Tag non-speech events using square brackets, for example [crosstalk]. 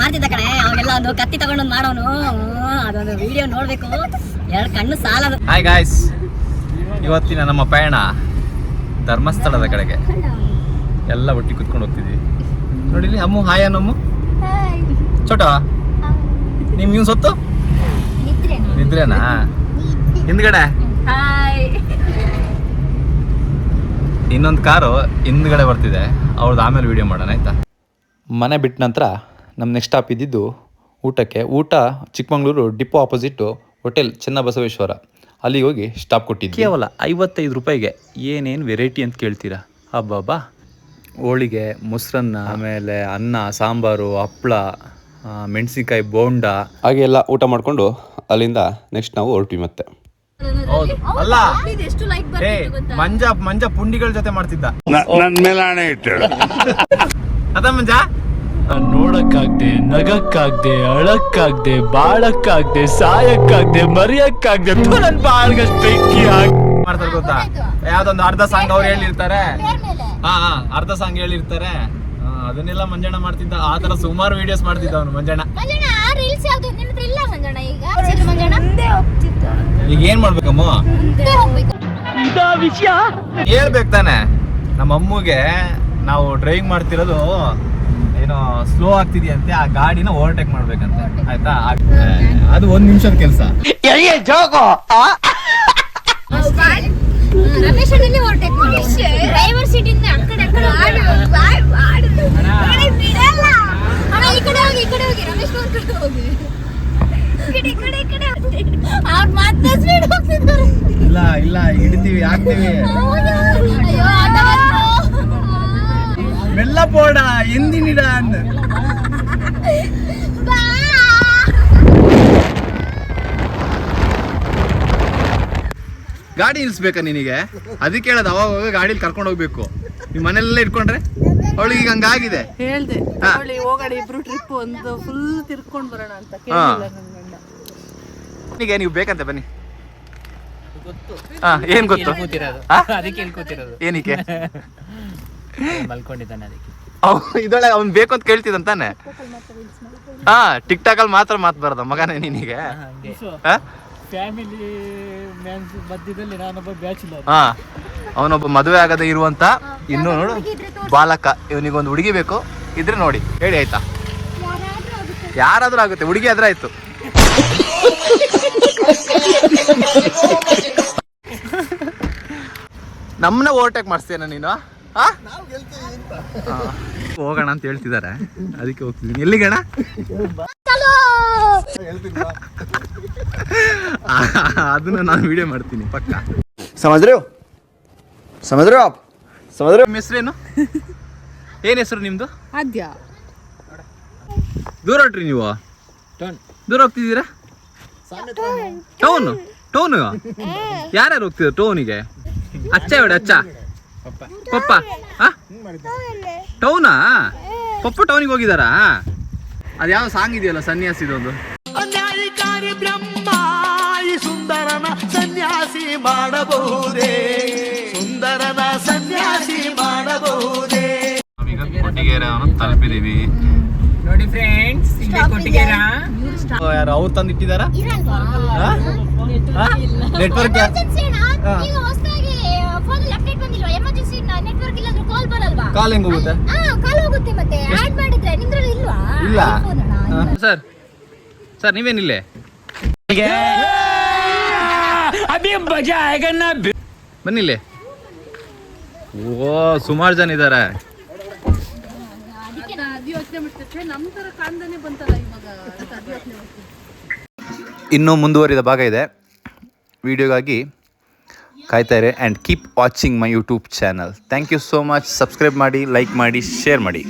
ಮಾಡ್ತಿದ್ದ ಕಣೆ. ಒಂದು ಕತ್ತಿ ತಗೊಂಡು ಮಾಡೋನು. ಅದೊಂದು ವಿಡಿಯೋ ನೋಡ್ಬೇಕು. ಎರಡು ಕಣ್ಣು ಸಾಲ ಹಾಯ್ ಗಾಯ್ಸ್ ಇವತ್ತಿನ ನಮ್ಮ ಪಯಣ ಧರ್ಮಸ್ಥಳದ ಕಡೆಗೆ. ಎಲ್ಲ ಒಟ್ಟಿಗೆ ಕುತ್ಕೊಂಡು ಹೋಗ್ತಿದ್ವಿ. ನೋಡಿಲಿ ಅಮ್ಮು ಹಾಯ್ ಅನ್ನಮ್ಮು ಚೋಟ ನಿಮ್ಗೆ ಸೊತ್ತು? ನಿದ್ರೇನಾ? ಹಿಂದ್ಗಡೆ. ಹಾಯ್ ಇನ್ನೊಂದು ಕಾರು ಹಿಂದ್ಗಡೆ ಬರ್ತಿದೆ. ಅವ್ರದ್ದು ಆಮೇಲೆ ವಿಡಿಯೋ ಮಾಡೋಣ ಆಯ್ತಾ? ಮನೆ ಬಿಟ್ಟ ನಂತರ ನಮ್ಮ ನೆಕ್ಸ್ಟ್ ಸ್ಟಾಪ್ ಇದ್ದಿದ್ದು ಊಟಕ್ಕೆ. ಊಟ Chikmagalur depot opposite hotel Chennabasaveshwara. ಅಲ್ಲಿಗೆ ಹೋಗಿ ಸ್ಟಾಪ್ ಕೊಟ್ಟಿದ್ವಿ. ಕೇವಲ ಐವತ್ತೈದು ರೂಪಾಯಿಗೆ ಏನೇನು ವೆರೈಟಿ ಅಂತ ಕೇಳ್ತೀರಾ? ಹಬ್ಬಬ್ಬಾ ಹೋಳಿಗೆ ಮೊಸರನ್ನ ಆಮೇಲೆ ಅನ್ನ ಸಾಂಬಾರು ಹಪ್ಪಳ ಮೆಣಸಿನ್ಕಾಯಿ ಬೋಂಡ. ಹಾಗೆಲ್ಲ ಊಟ ಮಾಡಿಕೊಂಡು ಅಲ್ಲಿಂದ ನೆಕ್ಸ್ಟ್ ನಾವು ಹೊರಟ್ವಿ ಮತ್ತೆ. ಹೌದು. ಅಲ್ಲ. ಏ ಮಂಜ ಮಂಜ ಪುಂಡಿಗಳ ಜೊತೆ ಮಾಡ್ತಿದ್ದ. ನನ್ ಮೇಲೆ ಹಣೆ ಇಟ್ಟಳು. ಅದ ಮಂಜ? ನೋಡಕ್ಕಾಗ್ದೆ ನಗಕ್ಕಾಗ್ದೆ ಅಳಕ್ಕಾಗ್ದೆ ಬಾಳಕ್ಕಾಗ್ದೆ ಸಾಯಕ್ಕಾಗ್ದೆ ಮರಿಯಕ್ಕಾಗ್ದೆ ನನ್ ಬಾಳ್ಗಷ್ಟು ಬೆಂಕಿ ಹಾಕ್ ಮಾಡ್ತಾರೆ ಗೊತ್ತಾ? ಯಾವ್ದೊಂದು ಅರ್ಧ ಸಾಂಗ್ ಅವ್ರು ಹೇಳಿರ್ತಾರೆ. ಹಾ ಹಾ ಅರ್ಧ ಸಾಂಗ್ ಹೇಳಿರ್ತಾರೆ. ಅದನ್ನೆಲ್ಲ ಮಂಜಣ್ಣ ಮಾಡ್ತಿದ್ದ. ಆ ತರ ಸುಮಾರು ವಿಡಿಯೋಸ್ ಮಾಡ್ತಿದ್ದ ಅವನು ಮಂಜಣ್ಣ. ಮಂಜಣ್ಣ ಆ ರೀಲ್ಸ್ ಯಾವ್ದು? ನಿನ್ನ ಹತ್ರ ಇಲ್ಲ ಮಂಜಣ್ಣ ಈಗ ಸರಿ ಮಂಜಣ್ಣ ಮುಂದೆ ಹೋಗ್ತಿದ್ದ ಈಗ ಏನ್ ಮಾಡ್ಬೇಕಮ್ಮ? ಹೋಗ್ಬೇಕು ಹೇಳ್ಬೇಕು ತಾನೆ. ನಮ್ಮ ಅಮ್ಮಗೆ ನಾವು ಡ್ರೈವಿಂಗ್ ಮಾಡ್ತಿರೋದು ಏನೋ ಸ್ಲೋ ಆಗ್ತಿದೆಯಂತೆ ಆ ಗಾಡಿನ ಓವರ್ಟೇಕ್ ಮಾಡ್ಬೇಕಂತೆ. ಆಯ್ತಾ? ಆ- ಅದು ಒಂದ್ ನಿಮಿಷದ ಕೆಲಸ. ಡ್ರೈವರ್ ಇಲ್ಲ ಇಲ್ಲ ಹಿಡಿತೀವಿ ಹಾಕ್ತೀವಿ. ಅಯ್ಯೋ ಆಟ ಬಂತು. ಮೆಲ್ಲ ಪೋಡ ಎಂದಿನಿಡ ಅಂದ ಬಾ. ಗಾಡಿ ನಿಲ್ಸ್ಬೇಕಾ ನಿನಗೆ? ಅದಕ್ಕೆ ಹೇಳೋದು ಅವಾಗ ಗಾಡಿಲಿ ಕರ್ಕೊಂಡು ಹೋಗ್ಬೇಕು. ನಿಮ್ಮ ಮನೆಯಲ್ಲೇ ಇಟ್ಕೊಂಡ್ರೆ? ಅವಳಿಗೆ ಈಗ ಹಂಗಾಗಿದೆ. ಹೇಳ್ದೆ ಹೋಗಡೆ ಇಬ್ರು ಟ್ರಿಪ್ ಒಂದು ಫುಲ್ ತಿರ್ಕೊಂಡು ಬರೋಣ ಅಂತ ಹಾ. ಕೇಳಿಲ್ಲ ನನ್ ಗಂಡ ಈಗ ನೀವು ಬೇಕಂತೆ ಬನ್ನಿ. ಹಾ ಏನ್ ಗೊತ್ತು? ಅದಕ್ಕೆ ಏನಕ್ಕೆ? ಮಲ್ಕೊಂಡಿದ್ದಾನೆ ಅದಕ್ಕೆ. ಇದೊಳಗೆ ಅವ್ನ್ ಬೇಕು ಅಂತ ಕೇಳ್ತಿದಂತಾನೆ ಹಾ ಟಿಕ್ ಟಾಕ್ ಅಲ್ಲಿ ಮಾತ್ರ ಮಾತ್ ಬರದ ಮಗನೇ ನಿನಗೆ. ಹಾ? ಫ್ಯಾಮಿಲಿ ಮ್ಯಾನ್ಸ್ ಮಧ್ಯದಲ್ಲಿ ನಾನೊಬ್ಬ ಬ್ಯಾಚುಲರ್ ಹಾ ಅವನೊಬ್ಬ ಮದುವೆ ಆಗದೆ ಇರುವಂತ ಇನ್ನು ನೋಡು ಬಾಲಕ ಇವನಿಗೊಂದು ಹುಡುಗಿ ಬೇಕು ಇದ್ರೆ ನೋಡಿ ಹೇಳಿ ಆಯ್ತಾ? ಯಾರಾದ್ರೂ ಆಗುತ್ತೆ ಹುಡುಗಿ ಆದ್ರೆ ಆಯ್ತು. [laughs] [laughs] ನಮ್ಮನ್ನ ಓವರ್ಟೇಕ್ ಮಾಡಿಸ್ತೇನೆ ನೀನು? ಹೋಗೋಣ ಅಂತ ಹೇಳ್ತಿದ್ದಾರೆ ಅದಕ್ಕೆ ಹೋಗ್ತಿದ್ದೀನಿ ಎಲ್ಲಿಗಣ ಅದನ್ನ ನಾನು ವಿಡಿಯೋ ಮಾಡ್ತೀನಿ ಪಕ್ಕ. ಸಮಜ್ರಿ ಸಮದ್ರ? ಸಮದ್ರ? ನಿಮ್ಮ ಹೆಸರೇನು ಏನು? ಹೆಸರು ನಿಮ್ಮದು ಆದ್ಯ. ದೂರ ಹೊಟ್ರಿ ನೀವು? ದೂರ ಹೋಗ್ತಿದ್ದೀರಾ? ಟೌನ್? ಟೋನು ಯಾರ್ಯಾರು ಹೋಗ್ತಿದ್ರು ಟೌನಿಗೆ? ಅಚ್ಚ ಹೇಳಿ ಅಚ್ಚ. ಪಪ್ಪ. ಟೌನಾ? ಪಪ್ಪ ಟೌನಿಗೆ ಹೋಗಿದಾರಾ? ಅದು ಯಾವ ಸಾಂಗ್ ಇದೆಯಲ್ಲ ಸನ್ಯಾಸಿ ಇದೊಂದು ಬ್ರಹ್ಮ ಈ ಸುಂದರನ ಸನ್ಯಾಸಿ ಮಾಡಬಹುದೇ? ಸುಂದರನ ಸನ್ಯಾಸಿ ಮಾಡಬಹುದೇ? ತಲುಪಿದೀವಿ. ನೋಡಿ ಫ್ರೆಂಡ್ಸ್ ಯಾರು ಅವ್ರು ತಂದಿಟ್ಟಿದಾರ ಇರಲ್ವಾ? ನೆಟ್ವರ್ಕ್ Emergency ಅಣ್ಣ, ಹಾ. ಈಗ ಹೊಸ್ದಾಗಿ ಫೋನ್ ಅಪ್ಡೇಟ್ ಬಂದಿಲ್ವಾ? ಎಮರ್ಜೆನ್ಸಿ ನೆಟ್ವರ್ಕ್ ಇಲ್ಲಾಂದ್ರೆ ಕಾಲ್ ಬರಲ್ವಾ? ಕಾಲ್ ಹೆಂಗ್ ಹೋಗುತ್ತೆ? ಹಾ ಕಾಲ್ ಹೋಗುತ್ತೆ ಮತ್ತೆ. ಆಡ್ ಮಾಡಿದ್ರೆ ನಿಮ್ದ್ರಲ್ಲಿ ಇಲ್ವಾ? ಇಲ್ಲ. ಸರ್ ಸರ್ ನೀವೇನಿಲ್ಲೇ ಬನ್ನಿಲ್ಲೇ ಓ ಸುಮಾರು ಜನ ಇದ್ದಾರೆ ಅದು ಇನ್ನೂ ಮುಂದುವರಿದ ಭಾಗ ಇದೆ. ವಿಡಿಯೋಗಾಗಿ ಕಾಯ್ತಾ ಇರಿ and keep watching my YouTube channel thank you so much subscribe ಮಾಡಿ ಲೈಕ್ ಮಾಡಿ ಶೇರ್ ಮಾಡಿ.